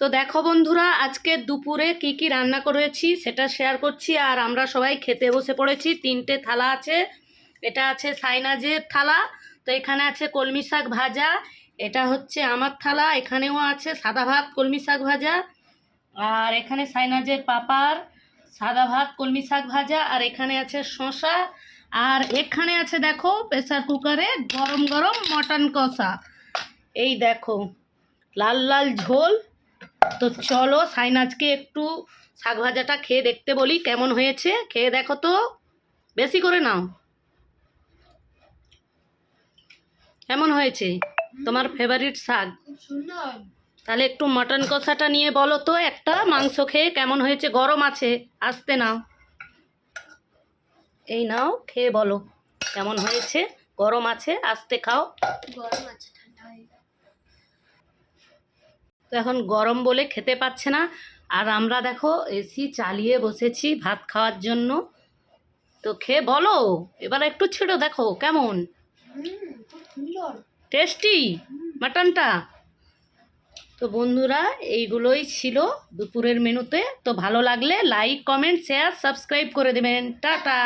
তো দেখো বন্ধুরা, আজকে দুপুরে কি কি রান্না করেছি সেটা শেয়ার করছি। আর আমরা সবাই খেতে বসে পড়েছি। তিনটে থালা আছে। এটা আছে সাইনাজের থালা। তো এখানে আছে কলমি শাক ভাজা। এটা হচ্ছে আমার থালা। এখানেও আছে সাদা ভাত, কলমি শাক ভাজা। আর এখানে সাইনাজের পাপার সাদা ভাত, কলমি শাক ভাজা। আর এখানে আছে শসা। আর এখানে আছে দেখো প্রেসার কুকারে গরম গরম মটন কষা। এই দেখো, লাল লাল ঝোল। তো চলো সাইনাজকে একটু শাক ভাজাটা খেয়ে দেখতে বলি কেমন হয়েছে। খেয়ে দেখো তো। বেশি করে নাও। কেমন হয়েছে? তোমার ফেভারিট শাক? তাহলে একটু মটন কষাটা নিয়ে বলো তো একটা। মাংস খেয়ে কেমন হয়েছে? গরম আছে। আসতে নাও। এই নাও খেয়ে বলো। কেমন হয়েছে? গরম আছে। আসতে খাও। গরম আছে ঠান্ডা হয়ে তো এখন গরম বলে খেতে পাচ্ছে না। আর আমরা দেখো এসি চালিয়ে বসেছি ভাত খাওয়ার জন্য। তো খেয়ে বলো, এবার একটু ছেড়ো দেখো কেমন। টেস্টি মাটনটা। তো বন্ধুরা, এইগুলোই ছিল দুপুরের মেনুতে। তো ভালো লাগলে লাইক, কমেন্ট শেয়ার সাবস্ক্রাইব করে দেবেন। টাটা।